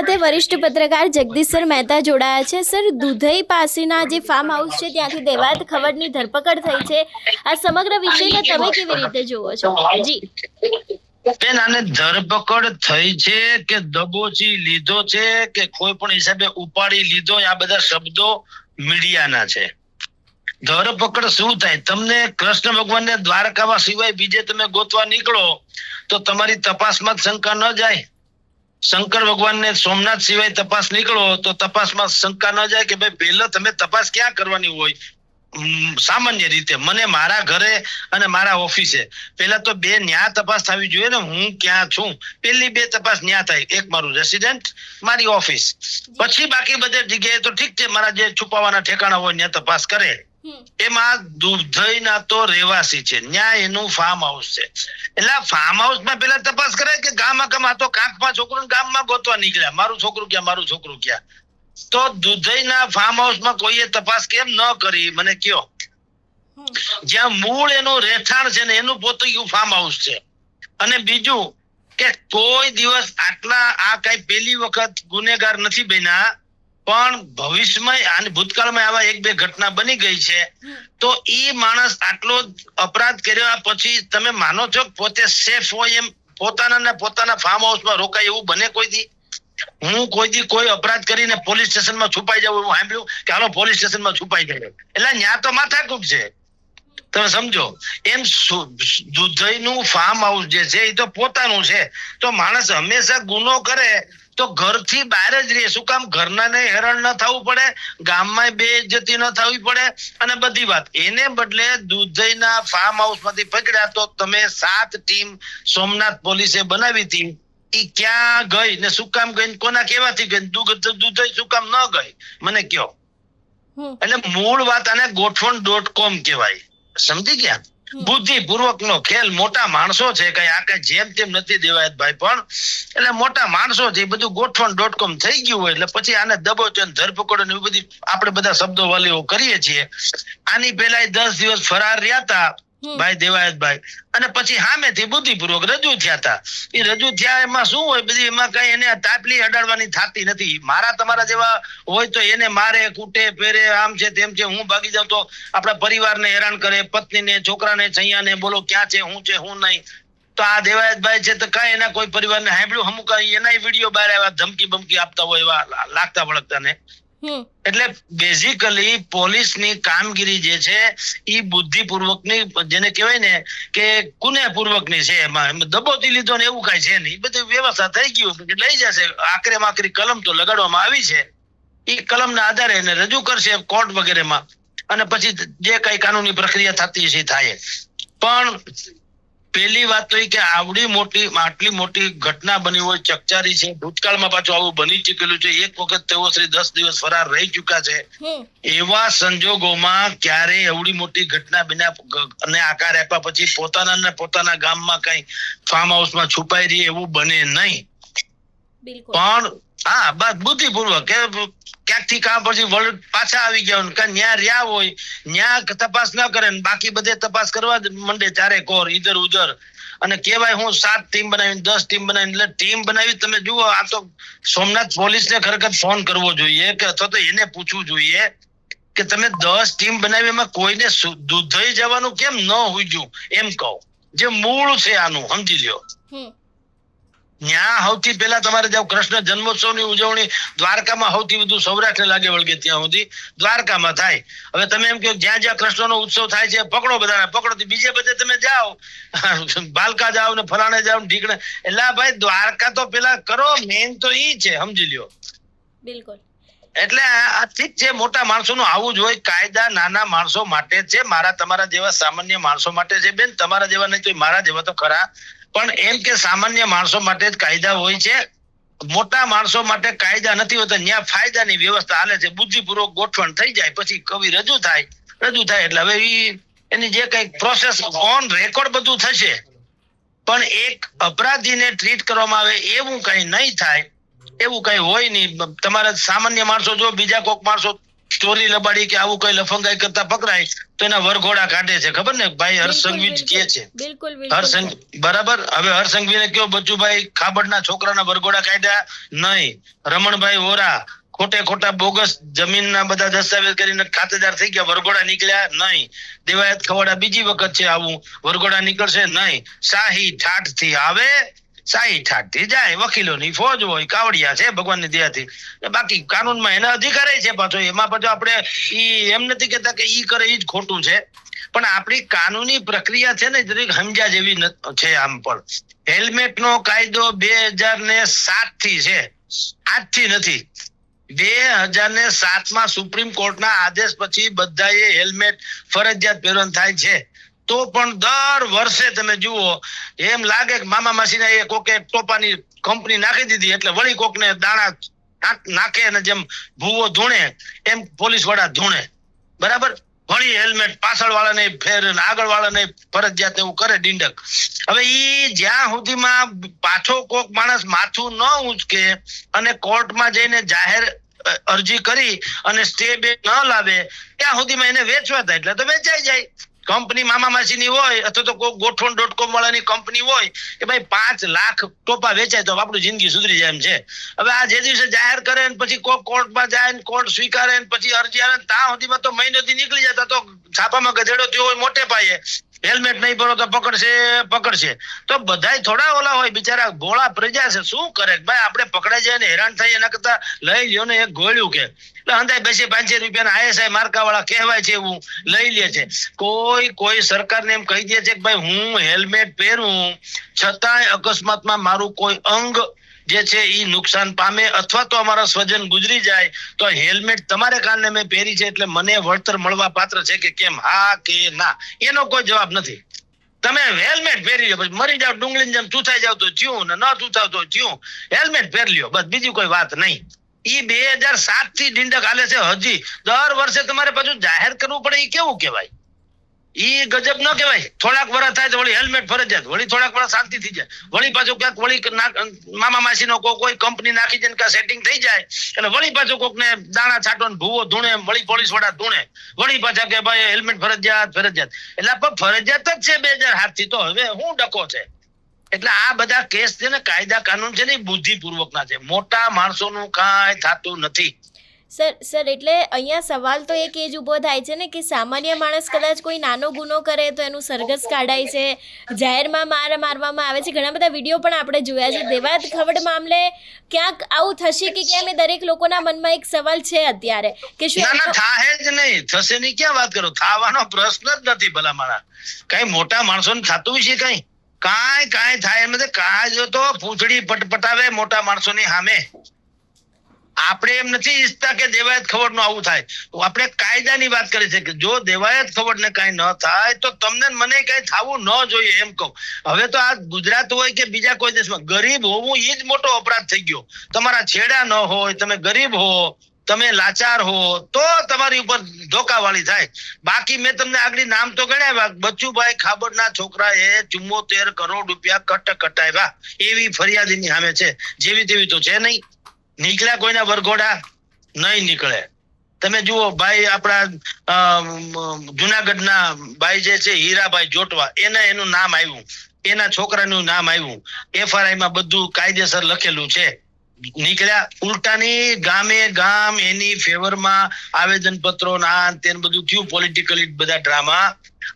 સાથે વરિષ્ઠ પત્રકાર જગદીશ મહેતા જોડાયા છે. સર, દુધઈ પાસેના જે ફાર્મ હાઉસ છે, ત્યાંથી દેવાત ખવડની ધરપકડ થઈ છે. આ સમગ્ર વિષયને તમે કેવી રીતે જુઓ છો? જી. બેન, આને ધરપકડ થઈ છે કે દબોચી લીધો છે કે કોઈ પણ હિસાબે ઉપાડી લીધો આ બધા શબ્દો મીડિયાના છે. ધરપકડ શું થાય? તમને કૃષ્ણ ભગવાનને દ્વારકામાં સિવાય બીજે તમે ગોતવા નીકળો તો તમારી તપાસમાં શંકા ન જાય. શંકર ભગવાનને સોમનાથ સિવાય તપાસ નીકળો તો તપાસમાં શંકા ન જાય કે ભાઈ પહેલા તમે તપાસ ક્યાં કરવાની હોય? સામાન્ય રીતે. મને મારા ઘરે અને મારા ઓફિસે. પેલા તો બે ન્યા તપાસ થવી જોઈએ ને. હું ક્યાં છું? પેલી બે તપાસ ન્યા થાય. એક મારું રેસિડેન્ટ મારી ઓફિસ. પછી બાકી બધે જગ્યાએ તો ઠીક છે. મારા જે છુપાવાના ઠેકાણા હોય ત્યાં તપાસ કરે. એમાં દુધઈના તો રહેવાસી છે. ન્યા એનું ફાર્મ હાઉસ છે. એટલે ફાર્મ હાઉસમાં પેલા તપાસ કરે કે ગામમાં ગામ તો કાંકમાં છોકરું ગામમાં ગોતવા નીકળ્યા. મારું છોકરું ક્યાં? મારું છોકરું ક્યાં? તો દુધઈના ફાર્મ હાઉસમાં કોઈએ તપાસ કેમ ન કરી? મને કયો. જ્યાં મૂળ એનું રહેઠાણ છે ને એનું પોતું ફાર્મ હાઉસ છે. અને બીજું કે કોઈ દિવસ આટલા આ કઈ પેલી વખત ગુનેગાર નથી બન્યા પણ ભવિષ્યમાં અને ભૂતકાળમાં આવા એક બે ઘટના બની ગઈ છે. તો એ માણસ આટલો અપરાધ કર્યા પછી તમે માનો છો પોતે સેફ હોય એમ પોતાના ને પોતાના ફાર્મ હાઉસમાં રોકાય એવું બને કોઈ દી? હું કોઈ દી કોઈ અપરાધ કરીને પોલીસ સ્ટેશનમાં છુપાઈ જાઉં એવું સાંભળ્યું કે હાલો પોલીસ સ્ટેશનમાં છુપાઈ જાય એટલે ન્યા તો માથાકૂટ છે. તમે સમજો? એમ દુધઈનું ફાર્મ હાઉસ જે છે એ તો પોતાનું છે. તો માણસ હંમેશા ગુનો કરે તો ઘરથી બહાર જ રહે. શું કામ? ઘરનાને હેરાન ન થવું પડે ગામમાં બે ઇજ્જતી ન થવી પડે અને બધી વાત. એને બદલે દુધઈના ફાર્મ હાઉસમાંથી પકડ્યા તો તમે સાત ટીમ સોમનાથ પોલીસે બનાવી હતી. ઈ ક્યાં ગઈ ને શું કામ ગઈ કોના કેવાથી ગઈ? દુધઈ શું કામ ન ગઈ? મને કયો એટલે મૂળ વાત આને ગોઠવણ ડોટ કોમ કહેવાય. સમજી ગયા. બુદ્ધિપૂર્વક નો ખેલ મોટા માણસો છે, કઈ આ કઈ જેમ તેમ નથી દેવાયત ભાઈ, પણ એટલે મોટા માણસો છે બધું ગોઠવણ ડોટ કોમ થઈ ગયું હોય, એટલે પછી આને દબોચો ધરપકડ ને એ બધી આપણે બધા શબ્દો વાલીઓ કરીએ છીએ આની ઈ દસ દિવસ ફરાર રહ્યા હતા. ભાઈ દેવાયતભાઈ અને પછી સામેથી બુદ્ધિપૂર્વક રજૂ થયા હતા. એ રજૂ થયા એમાં શું હોય બધી? એમાં કઈ એને તાપલી અડાડવાની થતી નથી. મારા તમારા જેવા હોય તો એને મારે કૂટે ફેરે, આમ છે, તેમ છે, હું ભાગી જાઉં તો આપણા પરિવારને હેરાન કરે, પત્નીને, છોકરાને છૈયાને બોલો, ક્યાં છે? હું છે? હું નહીં? તો આ દેવાયતભાઈ છે તો કઈ એના કોઈ પરિવારને સાંભળ્યું? અમુક એના વીડિયો બહાર આવ્યા ધમકી બમકી આપતા હોય એવા લાગતા વળગતા ને એટલે બેઝિકલી પોલીસની કામગીરી જે છે એ બુદ્ધિપૂર્વકની, જેને કહેવાય ને કે કુનેપૂર્વકની છે એમાં. દબોતી લીધો ને એવું કઈ છે નહીં. બધું વ્યવસ્થા થઈ ગયું લઈ જશે. આખરે માકરી કલમ તો લગાડવામાં આવી છે. એ કલમના આધારે એને રજૂ કરશે કોર્ટ વગેરેમાં. અને પછી જે કઈ કાનૂની પ્રક્રિયા થતી છે થાય. પણ પહેલી વાત તો એ કે આવડી મોટી આટલી મોટી ઘટના બની હોય ચકચારી છે ભૂતકાળમાં પાછું આવું બની ચૂકેલું છે. એક વખત તેઓ શ્રી દસ દિવસ ફરાર રહી ચુક્યા છે. એવા સંજોગોમાં ક્યારે એવડી મોટી ઘટના બિના અને આકાર આપ્યા પછી પોતાના ને પોતાના ગામમાં કઈ ફાર્મ હાઉસમાં છુપાઈ રહી એવું બને નહીં. પણ હા બસ બુદ્ધિપૂર્વક કે ક્યાંકથી કામ પછી વળ પાછા આવી ગયા હોય કે ન્યા રહ્યા હોય ન્યા તપાસ ન કરે ને બાકી બધે તપાસ કરવા મંડે ચારે કોર ઈધર ઉધર. અને કેવાય હું સાત ટીમ બનાવીને દસ ટીમ બનાવીને એટલે ટીમ બનાવી તમે જુઓ આ તો સોમનાથ પોલીસને ખરેખર ફોન કરવો જોઈએ કે અથવા તો એને પૂછવું જોઈએ કે તમે દસ ટીમ બનાવી એમાં કોઈને સુ- જવાનું કેમ ન હુજ્યું? એમ કહો. જે મૂળ છે આનું સમજી લ્યો. ત્યાં સૌથી પહેલા તમારે જાવ કૃષ્ણ જન્મોત્સવની ઉજવણી દ્વારકામાં સૌથી વધુ સૌરાષ્ટ્ર લાગે વળગે ત્યાં સુધી દ્વારકામાં થાય. હવે તમે એમ કહો જ્યાં જ્યાં કૃષ્ણનો ઉત્સવ થાય છે પકડો બધાને પકડો બીજે બધે તમે જાઓ. બાલકા જાઓ ને ફલાણે જાઓ ઢીકણે. એટલે ભાઈ દ્વારકા તો પેલા કરો મેન તો ઈ છે સમજી લ્યો. બિલકુલ. એટલે આ ઠીક છે મોટા માણસોનું આવું જ હોય કાયદા નાના માણસો માટે છે મારા તમારા જેવા સામાન્ય માણસો માટે છે બેન તમારા જેવા નહીં તો મારા જેવા તો ખરા પણ એમ કે સામાન્ય માણસો માટે જ કાયદા હોય છે. મોટા માણસો માટે કાયદા નથી હોતા ત્યાં ફાયદાની વ્યવસ્થા હાલે છે. બુદ્ધિપૂર્વક ગોઠવણ થઈ જાય, પછી કવિ રજૂ થાય રજૂ થાય એટલે હવે એની જે કઈ પ્રોસેસ ઓન રેકોર્ડ બધું થશે. પણ એક અપરાધીને ટ્રીટ કરવામાં આવે એવું કઈ નહીં થાય, એવું કઈ હોય નહીં. તમારા સામાન્ય માણસો જો, બીજા કોઈક માણસો ચોરી લબાડી કે આવું કઈ લફંગાઈ કરતા પકડાય તો એના વરઘોડા કાઢે છે. ખબર ને? ભાઈ હર્ષ બિલકુલ, સંઘવી જ બિલકુલ. કહે છે. બિલકુલ હર્ષ બિલકુલ. સંઘ- બરાબર? હવે હર્ષ સંઘવીને કયો બચુભાઈ ખાબડના છોકરાના વરઘોડા કાઢ્યા? નહીં. રમણભાઈ વોરા ખોટે ખોટા બોગસ જમીનના બધા દસ્તાવેજ કરીને ખાતેદાર થઈ ગયા વરઘોડા નીકળ્યા? નહીં. દેવાયત ખવડા બીજી વખત છે આવું. વરઘોડા નીકળશે? નહીં. શાહી ઠાઠથી આવે શાહી ઠાઠથી જાય, વકીલોની ફોજ હોય, કાવડિયા છે, ભગવાનની દયાથી. બાકી કાનૂનમાં એના અધિકાર છે પાછો, એમાં પાછો આપણે એમ નથી કેતા કે ઈ કરે, ઈ જ ખોટું છે. પણ આપણી કાનૂની પ્રક્રિયા છે ને જરીક સમજ્યા જેવી છે આમ પણ. હેલ્મેટ નો કાયદો બે હજાર ને સાતથી છે. આજથી નથી. બે હજાર ને સાતમાં સુપ્રીમ કોર્ટના આદેશ પછી બધાએ હેલ્મેટ ફરજિયાત પહેરવાનું થાય છે. તો પણ દર વર્ષે તમે જુઓ, એમ લાગે કે મામા માસીના એ કોકે ટોપાની કંપની નાખી દીધી, એટલે વળી કોકને દાણા નાખે અને જેમ ભૂવો ધૂણે, એમ પોલીસવાળા ધૂણે. બરાબર? વળી હેલ્મેટ પાછળ વાળાને ફેર આગળ વાળા વાળાને ફરજિયાત એવું કરે ડીંડક. હવે ઈ જ્યાં સુધીમાં પાછો કોક માણસ માથું ન ઉંચકે અને કોર્ટમાં જઈને જાહેર અરજી કરી અને સ્ટે બે ન લાવે, ત્યાં સુધીમાં એને વેચવા થાય, એટલે તો વેચાઈ જાય. કંપની મામા માસીની હોય અથવા તો ગોઠવણ. ડોટ કોમ વાળાની કંપની હોય કે ભાઈ પાંચ લાખ ટોપા વેચાય તો આપણું જિંદગી સુધરી જાય એમ છે. હવે આ જે દિવસે જાહેર કરે ને પછી કોઈ કોર્ટમાં જાય ને કોર્ટ સ્વીકારે ને પછી અરજી આવે ત્યાં સુધીમાં તો મહિનોથી નીકળી જતા તો છાપામાં ગધેડો થયો હોય મોટે પાયે. હેલ્મેટ નહીં ભરો તો પકડશે પકડશે. તો બધાય થોડા ઓલા હોય, બિચારા ગોળા પ્રજા છે. શું કરે? ભાઈ, આપણે પકડાઈ જાય ને હેરાન થાય એના કરતા લઈ લ્યો ને એક ગોળ્યું કે. એટલે અંદાજ બેસી પાંચસો રૂપિયાના આઈએસઆઈ માર્કા વાળા કહેવાય છે એવું લઈ લે છે. કોઈ કોઈ સરકારને એમ કહી દે છે કે ભાઈ, હું હેલ્મેટ પહેરું, છતાંય અકસ્માતમાં મારું કોઈ અંગ જે છે એ નુકસાન પામે અથવા તો અમારા સ્વજન ગુજરી જાય, તો હેલ્મેટ તમારે કારણે મેં પહેરી છે એટલે મને વળતર મળવા પાત્ર છે કે કેમ, હા કે ના? એનો કોઈ જવાબ નથી. તમે હેલ્મેટ પહેરી લ્યો, પછી મરી જાવ ડુંગળીની જેમ ચૂથાઈ જાવ તો થયું ને ન ચૂથાવ તો થયું. હેલ્મેટ પહેરી લ્યો, બસ બીજી કોઈ વાત નહીં. ઈ બે હજાર સાતથી ડીંડક હાલે છે, હજી દર વર્ષે તમારે પાછું જાહેર કરવું પડે એ કેવું કહેવાય? ઈ ગજબ ન કહેવાય. થોડાક વર્ષ થાય વળી હેલ્મેટ ફરજિયાત વળી થોડાક વર્ષ શાંતિ થઈ જાય. વળી પાછું ક્યાંક વળી મામા માસીનો કોઈ કોઈ કંપની નાખી જાય ને સેટિંગ થઈ જાય. અને વળી પાછું કોકને દાણા છાંટો ને ભૂવો ધૂણે, વળી પોલીસ વડા ધૂણે. વળી પાછા કે ભાઈ હેલ્મેટ ફરજિયાત ફરજિયાત. એટલે પણ ફરજિયાત જ છે બે હજાર સાતથી તો હવે શું ડકો છે. એટલે આ બધા કેસ છે ને કાયદા કાનૂન છે ને બુદ્ધિપૂર્વક ના છે. મોટા માણસોનું કાંઈ થતું નથી. સર સર એટલે અહીંયા સવાલ તો એક એ જ ઊભો થાય છે ને કે સામાન્ય માણસ કદાચ કોઈ નાનો ગુનો કરે તો એનું સરઘસ કાઢાય છે. જાહેરમાં માર મારવામાં આવે છે. ઘણા બધા વીડિયો પણ આપણે જોયા છે. દેવાત ખવડ મામલે ક્યાંક આવું થશે કે કેમ એ દરેક લોકોના મનમાં એક સવાલ છે અત્યારે. કે શું ના ના થાહે જ નહીં. થશે ની ક્યાં વાત કરો? થાવાનો પ્રશ્ન જ નથી ભલા મારા કઈ મોટા માણસો ને થતું છે કઈ? કાંઈ કાંઈ થાય એમ નથી. કાંઈ જો તો પૂંછડી પટપટાવે મોટા માણસોની સામે. આપણે એમ નથી ઈચ્છતા કે દેવાયત ખબરનું આવું થાય. તો આપણે કાયદાની વાત કરી છે કે જો દેવાયત ખબર ને કઈ ન થાય, તો તમને મને કઈ થવું ન જોઈએ એમ કહું. હવે તો આ ગુજરાત હોય કે બીજા કોઈ દેશમાં, ગરીબ હોવું એ જ મોટો અપરાધ થઈ ગયો. તમારા છેડા ન હોય, તમે ગરીબ હો, તમે લાચાર હો, તો તમારી ઉપર ધોકાવાળી થાય. બાકી મેં તમને આગળ નામ તો ગણાવ્યા બચ્ચુભાઈ ખાબડના છોકરાએ ચુમ્મોતેર કરોડ રૂપિયા કટ કટાવ્યા એવી ફરિયાદીની સામે છે. જેવી તેવી તો છે નહીં. નીકળ્યા કોઈના વરઘોડા નહીં નીકળે. તમે જુઓ, ભાઈ આપણા જુનાગઢના ભાઈ જે છે, હીરાભાઈ જોટવા, એને એનું નામ આવ્યું. એના છોકરાનું નામ આવ્યું. એફઆરઆઈ માં બધું કાયદેસર લખેલું છે. નીકળ્યા ઉલટાની ગામે ગામ એની ફેવરમાં આવેદન પત્રો ના તે બધું થયું પોલિટિકલી બધા ડ્રામા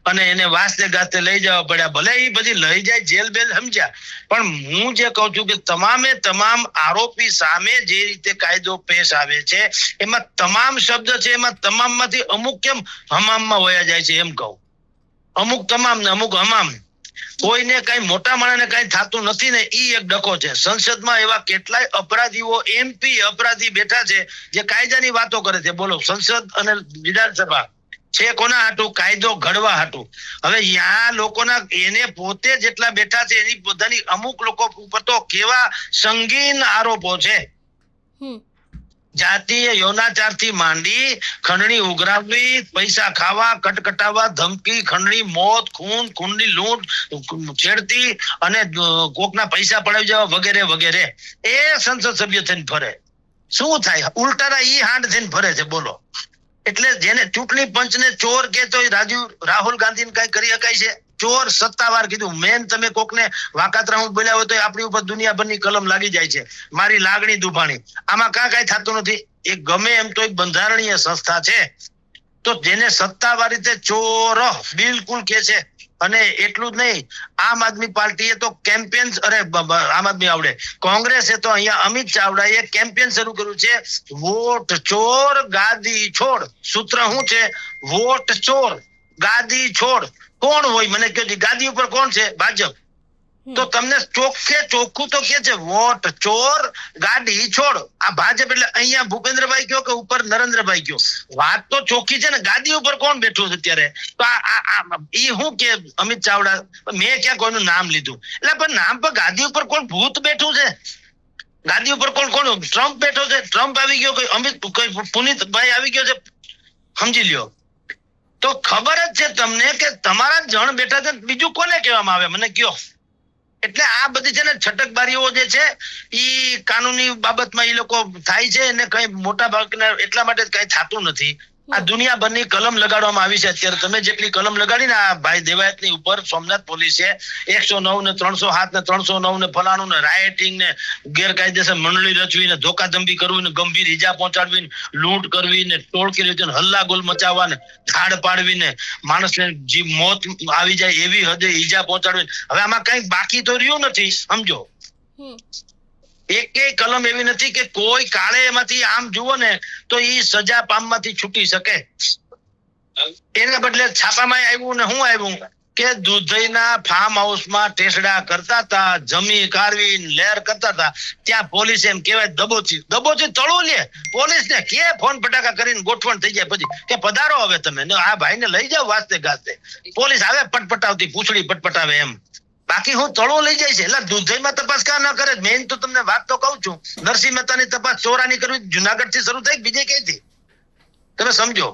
અને એને વાસને ગાતે લઈ જવા પડ્યા. ભલે એ બધી લઈ જાય, જેલ બેલ સમજ્યા. પણ હું જે કહું છું કે તમામે તમામ આરોપી સામે જે રીતે કાયદો પેશ આવે છે, એમાં તમામ શબ્દ છે, એમાં તમામમાંથી અમુક કેમ હમામમાં વયા જાય છે એમ કહું. અમુક તમામ ને અમુક હમામ. કોઈને કઈ મોટા માણસને કઈ થતું નથી ને ઈ એક ડકો છે. સંસદમાં એવા કેટલાય અપરાધીઓ એમપી અપરાધી બેઠા છે, જે કાયદાની વાતો કરે છે. બોલો, સંસદ અને વિધાનસભા. છે કોના હાટું? કાયદો ઘડવા હાટું. હવે યા લોકોના એને પોતે જેટલા બેઠા છે એની બધાની અમુક લોકો ઉપર તો કેવા સંગીન આરોપો છે. જાતીય યૌનાચારથી માંડી ખંડણી ઉઘરાવવી પૈસા ખાવા કટકટાવવા ધમકી ખંડણી મોત ખૂન ખૂનની લૂંટ છેડતી અને કોકના પૈસા પડાવી જવા વગેરે વગેરે. એ સંસદ સભ્ય થઈને ફરે. શું થાય? ઉલટાના ઈ હાંડ થઈને ફરે છે બોલો. એટલે જેને ચૂંટણી પંચને ચોર કે તો રાજીવ રાહુલ ગાંધીને કઈ કરી શકાય છે? ચોર સત્તાવાર કીધું. મેન તમે કોકને વાકાતરા હું બોલ્યા હોય તો આપણી ઉપર દુનિયાભરની કલમ લાગી જાય છે. મારી લાગણી દુભાણી. આમાં કાં કઈ થતું નથી. એ ગમે એમ તો એક બંધારણીય સંસ્થા છે. તો જેને સત્તાવાર રીતે ચોર, બિલકુલ કે છે અને એટલું જ નહીં, આમ આદમી પાર્ટીએ તો કેમ્પેન અરે આમ આદમી આવડે. કોંગ્રેસે તો અહીંયા અમિત ચાવડાએ કેમ્પેન શરૂ કર્યું છે, વોટ ચોર, ગાદી છોડ. સૂત્ર શું છે? વોટ ચોર, ગાદી છોડ. કોણ હોય? મને કહો ગાદી ઉપર કોણ છે? ભાજપ. તો તમને ચોખ્ખે ચોખ્ખું તો કે છે વોટ ચોર ગાડી છોડ. આ ભાજપ એટલે અહીંયા ભૂપેન્દ્રભાઈ કયો કે ઉપર નરેન્દ્રભાઈ કયો? વાત તો ચોખ્ખી છે ને ગાદી ઉપર કોણ બેઠું છે અત્યારે? તો આ આ હું કે અમિત ચાવડા મેં ક્યાં કોઈનું નામ લીધું? એટલે પણ નામ પર ગાદી ઉપર કોણ ભૂત બેઠું છે? ગાદી ઉપર કોણ કોણ? ટ્રમ્પ બેઠો છે. ટ્રમ્પ આવી ગયો કોઈ અમિત કોઈ પુનિતભાઈ આવી ગયો છે? સમજી લ્યો. તો ખબર જ છે તમને કે તમારા જણ બેઠા છે બીજું કોને કહેવામાં આવે? મને કયો. એટલે આ બધી છે ને છટકબારીઓ જે છે, ઈ કાનૂની બાબતમાં ઈ લોકો થાય છે અને કઈ મોટા ભાગના એટલા માટે કઈ થતું નથી. આ દુનિયાભરની કલમ લગાડવામાં આવી છે. અત્યારે તમે જેટલી કલમ લગાડી ને આ ભાઈ દેવાયતની ઉપર સોમનાથ પોલીસે એકસો નવ ને ત્રણસો સાત ને ત્રણસો નવ ને ફલાણું ને રાયટિંગ ને ગેરકાયદેસર મંડળી રચવી ને ધોકાધમકી કરવી ને ગંભીર ઈજા પહોંચાડવી ને લૂંટ કરવી ને ટોળકી રીતે હલ્લા ગોલ મચાવવા ને ઠાડ પાડવી ને માણસને જીવ મોત આવી જાય એવી હદે ઈજા પહોંચાડવી હવે આમાં કઈ બાકી તો રહ્યું નથી સમજો. એકેય કલમ એવી નથી કે કોઈ કાળે એમાંથી આમ જુઓ ને તો એ સજા પામમાંથી છૂટી શકે. એના બદલે છાપામાં આવ્યું ને હું આવ્યું કે દુધઈના ફાર્મ હાઉસમાં ટેસડા કરતા હતા જમી કારવી લેર કરતા હતા. ત્યાં પોલીસ એમ કહેવાય દબોચી દબોચી તળો લે પોલીસ ને કે ફોન ફટાકા કરીને ગોઠવણ થઈ જાય પછી કે પધારો હવે તમે. આ ભાઈને લઈ જાઓ વાસ્તે ગાસ્તે. પોલીસ આવે, પટપટાવતી પૂછડી પટપટાવે એમ. બાકી હું તળો લઈ જાય છે એટલે દુધઈમાં તપાસ કા ન કરે? મેઇન તો તમને વાત તો કહું છું. નરસિંહ મહેતાની તપાસ ચોરાની કરવી જુનાગઢથી શરૂ થઈ બીજે ક્યાંથી તમે સમજો.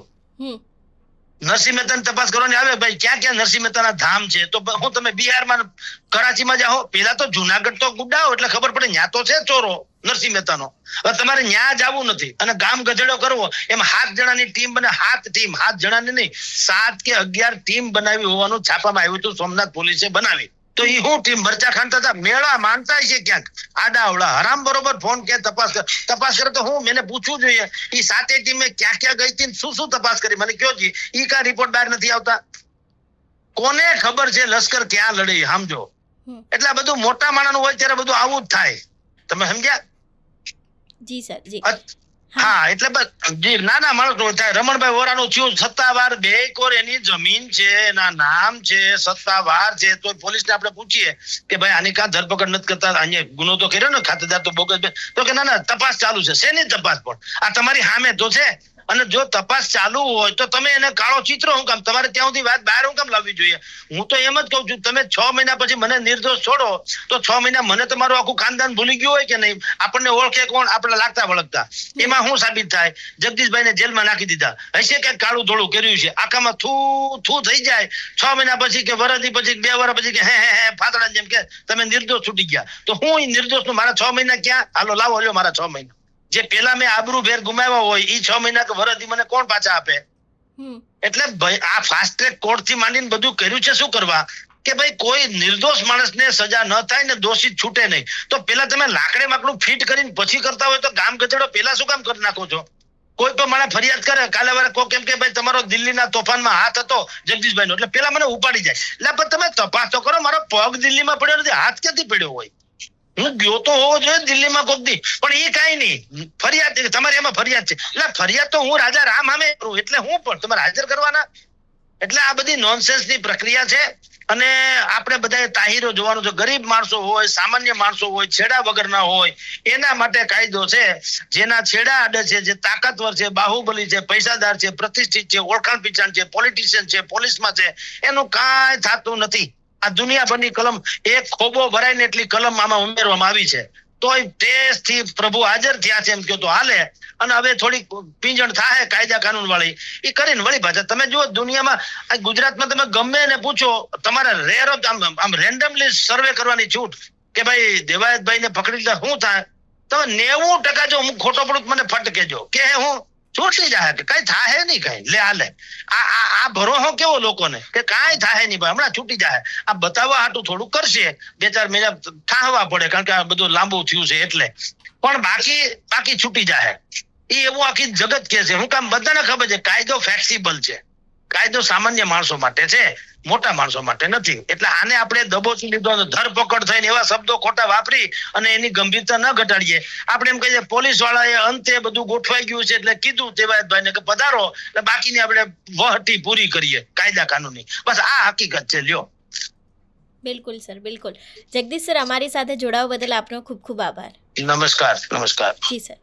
નરસિંહ મહેતાની તપાસ કરવાની આવે ભાઈ ક્યાં ક્યાં નરસિંહ મહેતાના ધામ છે? તો હું તમે બિહારમાં કરાચીમાં જાઓ. પેલા તો જુનાગઢ તો ગુડાઓ એટલે ખબર પડે ન્યા તો છે ચોરો નરસિંહ મહેતાનો. હવે તમારે ન્યા જવું નથી અને ગામ ગધેડો કરવો. એમ સાત જણાની ટીમ બને સાત ટીમ સાત જણાની નહીં. સાત કે અગિયાર ટીમ બનાવી હોવાનું છાપામાં આવ્યું હતું સોમનાથ પોલીસે બનાવી. તો એ હું ટીમ મરચા ખાન હતા મેળા માનતા છે ક્યાંક? આડાવડા. હરામ બરોબર ફોન કે તપાસ તપાસ કરે તો હું? મેને પૂછવું જોઈએ. એ સાતે ટીમે ક્યાં ક્યાં ગઈ હતી શું શું તપાસ કરી? મને કયો જી. ઈ કા રિપોર્ટ બહાર નથી આવતા. કોને ખબર છે લશ્કર ક્યાં લડી સમજો. એટલે આ બધું મોટા માણસ હોય ત્યારે બધું આવું જ થાય. તમે સમજ્યા? જી સર. જી. હા. એટલે બસ નાના માણસ રમણભાઈ વોરાનું થયું, સત્તાવાર બે કોર એની જમીન છે, એના નામ છે, સત્તાવાર છે તો પોલીસ ને આપણે પૂછીએ કે ભાઈ, આની કાં ધરપકડ નથી કરતા, અહીંયા ગુનો તો કર્યો ને, ખાતેદાર તો બોગસ તો કે ના ના, તપાસ ચાલુ છે, શેની તપાસ પણ? આ તમારી સામે તો છે? અને જો તપાસ ચાલુ હોય તો તમે એને કાળો ચિત્રો હું કામ, તમારે ત્યાં સુધી વાત બહાર હું કામ લાવવી જોઈએ? હું તો એમ જ કહું છું, તમે છ મહિના પછી મને નિર્દોષ છોડો, તો છ મહિના મને તમારું આખું ખાનદાન ભૂલી ગયું હોય કે નહીં? આપણને ઓળખે કોણ? આપણે લાગતા વળગતા. એમાં શું સાબિત થાય? જગદીશભાઈને જેલમાં નાખી દીધા. હશે કે કાળું ધોળું કર્યું છે? આખામાં થૂ થૂ થઈ જાય. છ મહિના પછી કે વરસથી પછી બે વર્ષ પછી કે હે હે હે ફાતડા જેમ કે તમે નિર્દોષ છૂટી ગયા. તો હું નિર્દોષનું મારા છ મહિના ક્યાં? હાલો, લાવો, લ્યો મારા છ મહિના. જે પેલા મેં આબરૂ ભેર ગુમાવ્યા હોય ઈ છ મહિના કે વરસથી મને કોણ પાછા આપે? એટલે ભાઈ આ ફાસ્ટ ટ્રેક કોર્ટથી માંડીને બધું કર્યું છે શું કરવા? કે ભાઈ કોઈ નિર્દોષ માણસને સજા ન થાય ને દોષિત છૂટે નહીં. તો પેલા તમે લાકડે માકડું ફિટ કરીને પછી કરતા હોય તો ગામ ગધેડો પેલા શું કામ કરી નાખો છો? કોઈ પણ મને ફરિયાદ કરે કાલે વારે કો કેમ કે ભાઈ તમારો દિલ્હીના તોફાનમાં હાથ હતો જગદીશભાઈ નો એટલે પેલા મને ઉપાડી જાય. એટલે પણ તમે તપાસ તો કરો મારો પગ દિલ્હીમાં પડ્યો નથી હાથ ક્યાંથી પડ્યો હોય? હું ગયો તો હોવો જોઈએ દિલ્હીમાં કોક દી. પણ એ કાંઈ નહીં. ફરિયાદ તમારી એમાં ફરિયાદ છે. એટલે ફરિયાદ તો હું રાજા રામ સામે કરું. એટલે હું પણ, તમારે હાજર કરવાના. એટલે આ બધી નોનસેન્સની પ્રક્રિયા છે. અને આપણે બધા તાહીરો જોવાનું છે. ગરીબ માણસો હોય, સામાન્ય માણસો હોય, છેડા વગરના હોય, એના માટે કાયદો છે. જેના છેડા આડે છે, જે તાકાતવર છે, બાહુબલી છે, પૈસાદાર છે, પ્રતિષ્ઠિત છે ઓળખાણ પીચાણ છે પોલિટિશિયન છે, પોલીસમાં છે, એનું કાંઈ થતું નથી. આ દુનિયાભરની કલમ એક ખોબો ભરાય ને એટલી કલમ આમાં ઉમેરવામાં આવી છે. તોયથી પ્રભુ હાજર થયા છે એમ કહો તો હાલે. અને હવે થોડી પીંજણ થાય કાયદા કાનૂન વાળી એ કરીને વળી પાછા તમે જુઓ દુનિયામાં ગુજરાતમાં તમે ગમે ને પૂછો, તમારે રેર ઓફ આમ આમ રેન્ડમલી સર્વે કરવાની છૂટ કે ભાઈ દેવાયતભાઈ ને પકડી લીધા, શું થાય? તમે નેવું ટકા જો હું ખોટો પડું મને ફટ કેજો. કે હું? છૂટી જાય કે કઈ થાય નહીં કઈ. લે આ આ આ ભરોહો કેવો લોકોને? કે કાંઈ થાય નહીં ભાઈ. હમણાં છૂટી જાય આ બતાવવા હાટું થોડું કરશે. બે ચાર મહિના ઠાહવા પડે, કારણ કે આ બધું લાંબુ થયું છે એટલે. પણ બાકી બાકી છૂટી જાય એ એવું આખી જગત કે છે. હું કામ બધાને ખબર છે, કાયદો ફ્લેક્સિબલ છે. કાયદો સામાન્ય માણસો માટે છે મોટા માણસો માટે નથી. એટલે આને આપણે દબોચી લીધો ધરપકડ થઈને એવા શબ્દો ખોટા વાપરી અને એની ગંભીરતા ન ઘટાડીએ. આપણે એમ કહીએ પોલીસ વાળાએ અંતે બધું ગોઠવાઈ ગયું છે એટલે કીધું તેવાયતભાઈને કે પધારો એટલે બાકીની આપણે વહટી પૂરી કરીએ કાયદા કાનૂની. બસ આ હકીકત છે લ્યો. બિલકુલ સર બિલકુલ. જગદીશ સર અમારી સાથે જોડાવા બદલ આપનો ખૂબ ખૂબ આભાર. નમસ્કાર નમસ્કાર. જી સર.